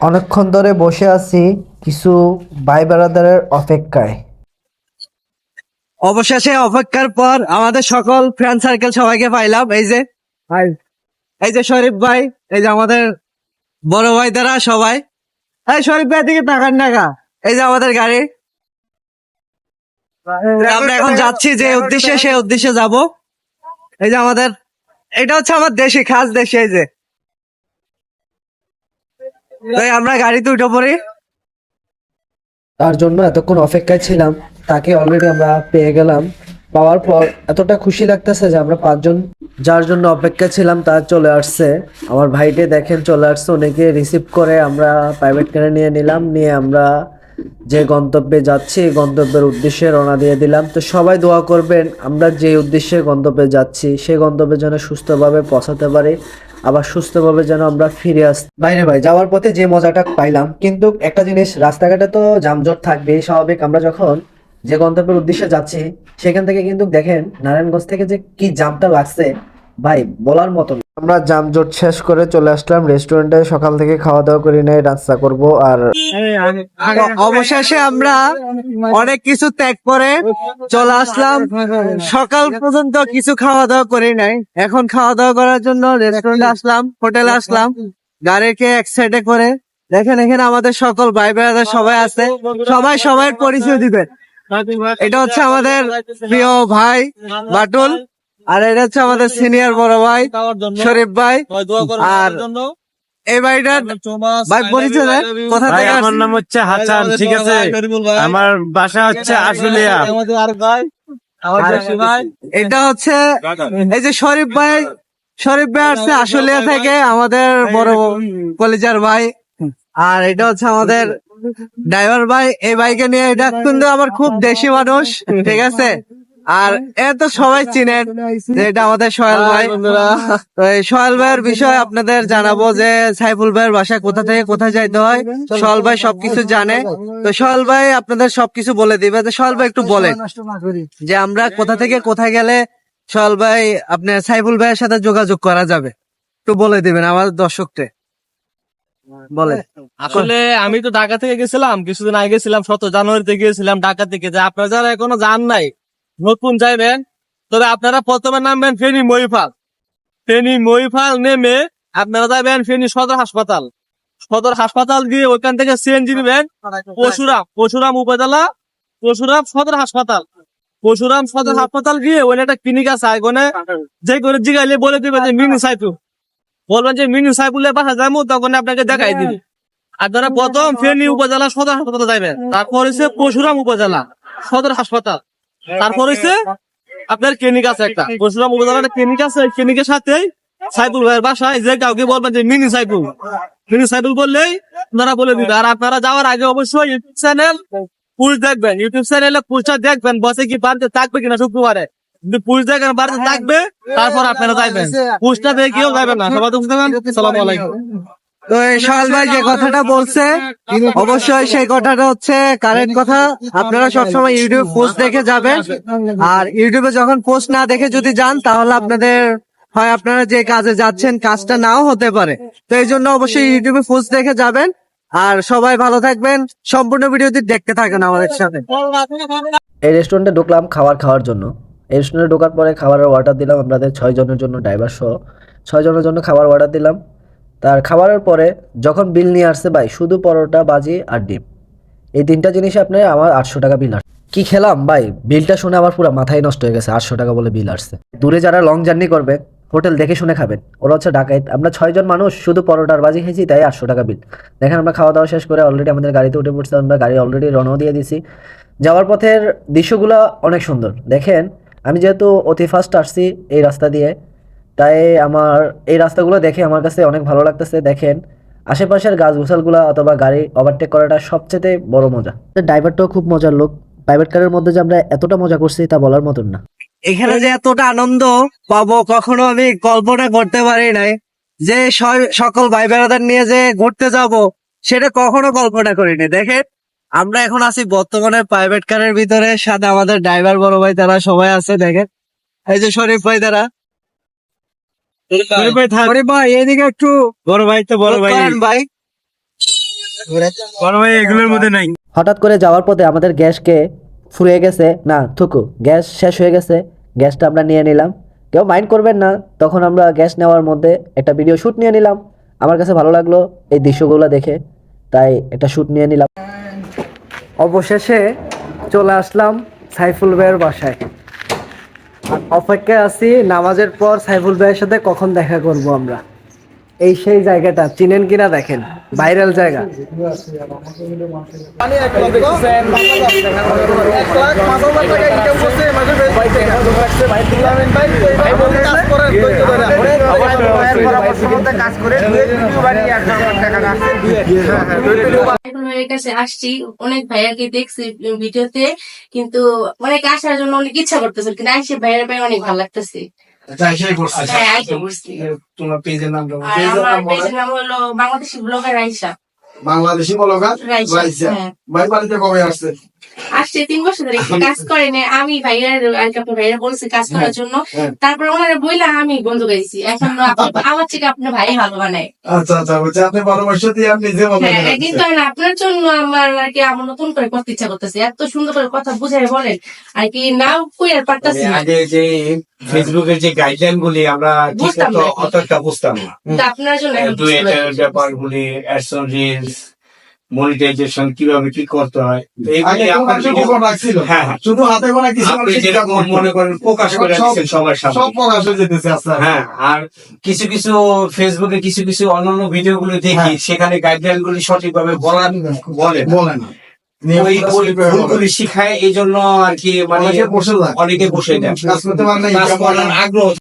অনেকক্ষণ ধরে বসে আছি কিছু ভাই বেড়াদারের অপেক্ষায়। অবশেষে অপেক্ষার পর আমাদের সকল ফ্রেন্ড সার্কেল সবাইকে পাইলাম। এই যে ভাই এই যে শরীফ ভাই এই যে আমাদের বড় ভাই দ্বারা সবাই। এই শরীফ ভাই দিকে টাকার টাকা এই যে আমাদের গাড়ি। আমরা এখন যাচ্ছি যে উদ্দেশ্যে সেই উদ্দেশ্যে যাব। এই যে আমাদের এটা হচ্ছে আমার দেশি খাস দেশে এই যে। তাই আমরা গাড়িতে উঠে পড়ি। তার জন্য এতক্ষণ অপেক্ষায় ছিলাম, তাকে অলরেডি আমরা পেয়ে গেলাম। পাওয়ার পর এতটা খুশি লাগতেছে যে আমরা পাঁচজন যার জন্য অপেক্ষা ছিলাম, তার চলে আসছে। আমার ভাইকে দেখেন, চলে আসছে। অনেকে রিসিভ করে আমরা প্রাইভেট কারে নিয়ে নিলাম, নিয়ে আমরা যে গন্তব্যে যাচ্ছি গন্তব্যের উদ্দেশ্যে রওনা দিয়ে দিলাম। তো সবাই দোয়া করবেন, আমরা যে উদ্দেশ্যে গন্তব্যে যাচ্ছি সেই গন্তব্যে যেন সুস্থভাবে পৌঁছাতে পারি। আবার সুস্থভাবে যেন আমরা ফিরে আস বাইরে ভাই, যাওয়ার পথে যে মজাটা পাইলাম, কিন্তু একটা জিনিস, রাস্তাঘাটে তো যানজট থাকবে স্বাভাবিক আমরা যখন যে গন্তব্যের উদ্দেশ্যে যাচ্ছি, সেখান থেকে কিন্তু দেখেন নারায়ণগঞ্জ থেকে যে কি জামটা লাগছে, ভাই, বলার মতো না। আমরা যানজট শেষ করে চলে আসলাম রেস্টুরেন্টে। সকাল থেকে খাওয়া দাওয়া করি নাই নাস্তা করব আর অবশেষে আমরা অনেক কিছু ত্যাগ করে চলে আসলাম। সকাল পর্যন্ত কিছু খাওয়া দাওয়া করি নাই। এখন খাওয়া দাওয়া করার জন্য রেস্টুরেন্টে আসলাম হোটেলে আসলাম। গাড়িকে এক সাইডে করে। দেখেন এখানে আমাদের সকল ভাই বেড়াদের সবাই আছে। সবাই সবার পরিচয় দিবেন। এটা হচ্ছে আমাদের প্রিয় ভাই বাটুল। আর এটা হচ্ছে আমাদের সিনিয়র বড় ভাই শরীফ ভাই। আর এই ভাইটার ভাই পরিচয় কোথা থেকে আমার নাম হচ্ছে হাসান ঠিক আছে? আমার বাসা হচ্ছে আশুলিয়া। এটা হচ্ছে এই যে শরীফ ভাই শরীফ ভাই আসছে আশুলিয়া থেকে আমাদের বড় কলেজার ভাই। আর এটা হচ্ছে আমাদের ড্রাইভার ভাই এই বাইকে নিয়ে এটা কিন্তু আমার খুব দেশি মানুষ ঠিক আছে? আর এ তো সবাই চিনেন যে এটা আমাদের সোহেল ভাই। তো এই সোহেল ভাইয়ের বিষয়ে আপনাদের জানাব যে সাইফুল ভাইয়ের বাসা কোথা থেকে কোথায় যাইতে হয়। সোহেল ভাই সবকিছু জানে। তো সোহেল ভাই আপনাদের সবকিছু বলে দিবে। তো সোহেল ভাই একটু বলেন যে আমরা কোথা থেকে কোথায় গেলে সোহেল ভাই আপনার সাইফুল ভাইয়ের সাথে যোগাযোগ করা যাবে। একটু বলে দিবেন আমার দর্শককে। বলে আসলে আমি তো ঢাকা থেকে গেছিলাম কিছুদিন আগে গেছিলাম সত জানুয়ারিতে গিয়েছিলাম ঢাকা থেকে। যে আপনারা যারা এখনও যান নাই নতুন যাইবেন তবে আপনারা প্রথমে নামবেন ফেনী মহিফাল। ফেনী মহিফাল নেমে আপনারা যাবেন ফেনী সদর হাসপাতাল। সদর হাসপাতাল গিয়ে ওইখান থেকে সিএনজি নেবেন। পরশুরাম পরশুরাম উপজেলা, পরশুরাম সদর হাসপাতাল। পরশুরাম সদর হাসপাতাল গিয়ে ওখানে একটা ক্লিনিক আছে ওখানে যে করে জিগাইলে বলে দিবে যে মিনি সাইফুল। বলবেন যে মিনি সাইফুলের বাসা যাব তখন আপনাকে দেখাই দিবে। আর যারা প্রথম ফেনী উপজেলা সদর হাসপাতালে যাবেন তারপর হচ্ছে পরশুরাম উপজেলা সদর হাসপাতাল। তারপর হচ্ছে আপনার ক্লিনিক আছে একটা। পরশুরাম উপজেলার একটা ক্লিনিক আছে ওই ক্লিনিকের সাথেই সাইফুল ভাইয়ের বাসায় যে কাউকে বলবেন যে মিনি সাইফুল মিনি সাইফুল বললেই ওনারা বলে দিবে। আর আপনারা যাওয়ার আগে অবশ্যই ইউটিউব চ্যানেল পুলিশ দেখবেন। ইউটিউব চ্যানেলে পুলিশটা দেখবেন বসে কি বাড়িতে থাকবে কিনা শুক্রবারে। যদি পুলিশ দেখেন বাড়িতে থাকবে তারপর আপনারা যাইবেন। পুলিশটা দেখে কেউ যাবেন না। সবাই তো বুঝতে সালাম আলাইকুম। তো সোহেল ভাই যে কথাটা বলছে, অবশ্যই সেই কথাটা হচ্ছে কারেন্ট কথা। আপনারা সবসময় ইউটিউব পোস্ট দেখে যাবেন। আর ইউটিউবে যখন পোস্ট না দেখে যদি যান, তাহলে আপনাদের, হয় আপনারা যে কাজে যাচ্ছেন, কাজটা নাও হতে পারে। তো এই জন্য অবশ্যই ইউটিউবে পোস্ট দেখে যাবেন। আর সবাই ভালো থাকবেন। সম্পূর্ণ ভিডিওটি দেখতে থাকেন আমাদের সাথে। এই রেস্টুরেন্টে ঢুকলাম খাবার খাওয়ার জন্য। এই রেস্টুরেন্টে ঢোকার পরে খাবারের অর্ডার দিলাম আপনাদের ছয় জনের জন্য ড্রাইভার সহ। ছয় জনের জন্য খাবার অর্ডার দিলাম। তার খাবারের পরে যখন বিল নিয়ে আসছে, ভাই, শুধু পরোটা বাজি আর ডিম। এই তিনটা জিনিসে আপনার আমার আটশো টাকা বিল আসছে। কি খেলাম, ভাই? বিলটা শুনে আমার পুরো মাথায় নষ্ট হয়ে গেছে, আটশো টাকা বলে বিল আসছে। দূরে যারা লং জার্নি করবে, হোটেল দেখে শুনে খাবেন। ওরা হচ্ছে ঢাকায় আমরা ছয়জন মানুষ, শুধু পরোটার বাজি খেয়েছি, তাই আটশো টাকা বিল। দেখেন, আমরা খাওয়া দাওয়া শেষ করে অলরেডি আমাদের গাড়িতে উঠে পড়ছি, আমরা গাড়ি অলরেডি রওনাও দিয়ে দিছি। যাওয়ার পথের দৃশ্যগুলো অনেক সুন্দর। দেখেন, আমি যেহেতু অতি ফার্স্ট আসছি এই রাস্তা দিয়ে তাই আমার এই রাস্তাগুলো দেখে আমার কাছে অনেক ভালো লাগতেছে। দেখেন আশেপাশের গাছ গোছালগুলো অথবা গাড়ি ওভারটেক করাটা সবচেয়ে বড় মজা। ড্রাইভারটাও খুব মজার লোক। প্রাইভেট কারের মধ্যে যে আমরা এতটা মজা করছি তা বলার মতন না। এখানে যে এতটা আনন্দ পাবো কখনো আমি কল্পনা করতে পারি নাই। যে সকল ভাই বেড়াদার নিয়ে যে ঘুরতে যাব সেটা কখনো কল্পনা করিনি। দেখেন আমরা এখন আছি বর্তমানে প্রাইভেট কারের ভিতরে সাথে আমাদের ড্রাইভার বড় ভাই তারা সবাই আছে দেখেন। এই যে শরীফ ভাই তারা ভাই থাক। শরীফ ভাই এদিকে একটু বড় ভাই তো বড় ভাই। ভাই। বড় ভাই এগুলোর মধ্যে নাই। হঠাৎ করে যাওয়ার পথে আমাদের গ্যাসকে ফুরিয়ে গেছে। না থুকু গ্যাস শেষ হয়ে গেছে। গ্যাসটা আমরা নিয়ে নিলাম। কেউ মাইন্ড করবেন না তখন আমরা গ্যাস নেওয়ার মধ্যে একটা ভিডিও শ্যুট নিয়ে নিলাম। আমার কাছে ভালো লাগল এই দৃশ্যগুলো দেখে তাই একটা শ্যুট নিয়ে নিলাম। অবশেষে চলে আসলাম সাইফুল ভাইয়ের বাসায়। অপেক্ষায় আছি নামাজের পর সাইফুল ভাইয়ের সাথে কখন দেখা করব আমরা। এই সেই জায়গাটা চিনেন কিনা দেখেন? ভাইরাল জায়গা। ভাইয়ের কাছে আসছি। অনেক ভাইয়াকে দেখছি ভিডিওতে কিন্তু অনেক আসার জন্য অনেক ইচ্ছা করতেছে কিন্তু আইসে ভাইয়ের ভাই অনেক ভালো লাগতেছে। হ্যাঁ তোমার পেজের নামটা পেজের নাম হলো বাংলাদেশি ব্লগার আইসা বাংলাদেশি ব্লগার রাইসা রাইসা। হ্যাঁ। ভাই বাড়িতে কবে আসছে? আসছে তিন বছর ধরে কাজ করে না। আমি ভাইয়ার আপনার ভাইয়া বলছি কাজ করার জন্য। হ্যাঁ। তারপর ওনারা বইলা আমি বন্ধ করেছি। এখন আমার থেকে আপনার ভাই ভালো বানায়। আচ্ছা আচ্ছা বলছে আপনি পরামর্শ দিয়ে আপনি বলেন হ্যাঁ কিন্তু আপনার জন্য আমার আর কি আমার নতুন করে করতে ইচ্ছা করতেছে। এত সুন্দর করে কথা বুঝাই বলেন। আর কি নাও কই আর পারতাছি না। আগে যে ফেসবুকের যে গাইডলাইন গুলি আমরা ঠিক অতটা বুঝতাম না। আপনার জন্য পারছি। ব্যাপারগুলি অ্যাডসন রিলস মনিটাইজেশন কীভাবে কি করতে হয় রাখছিল হ্যাঁ হ্যাঁ। শুধু হাতে গোনা কিছু আপনি মানুষ যেটা ঠিকঠাক করতো। মনে করেন প্রকাশ করে দিচ্ছেন সবার সব প্রকাশ হয়ে যেতেছে। হ্যাঁ আর কিছু কিছু ফেসবুকে কিছু কিছু অন্যান্য ভিডিও গুলো দেখি। সেখানে গাইডলাইন গুলি সঠিকভাবে বলার বলে না। শিখায় এই জন্য আর কি মানে অনেকে বসে যায়। অনেকে বসে যায়। কাজ করতে পারে না। আগ্রহ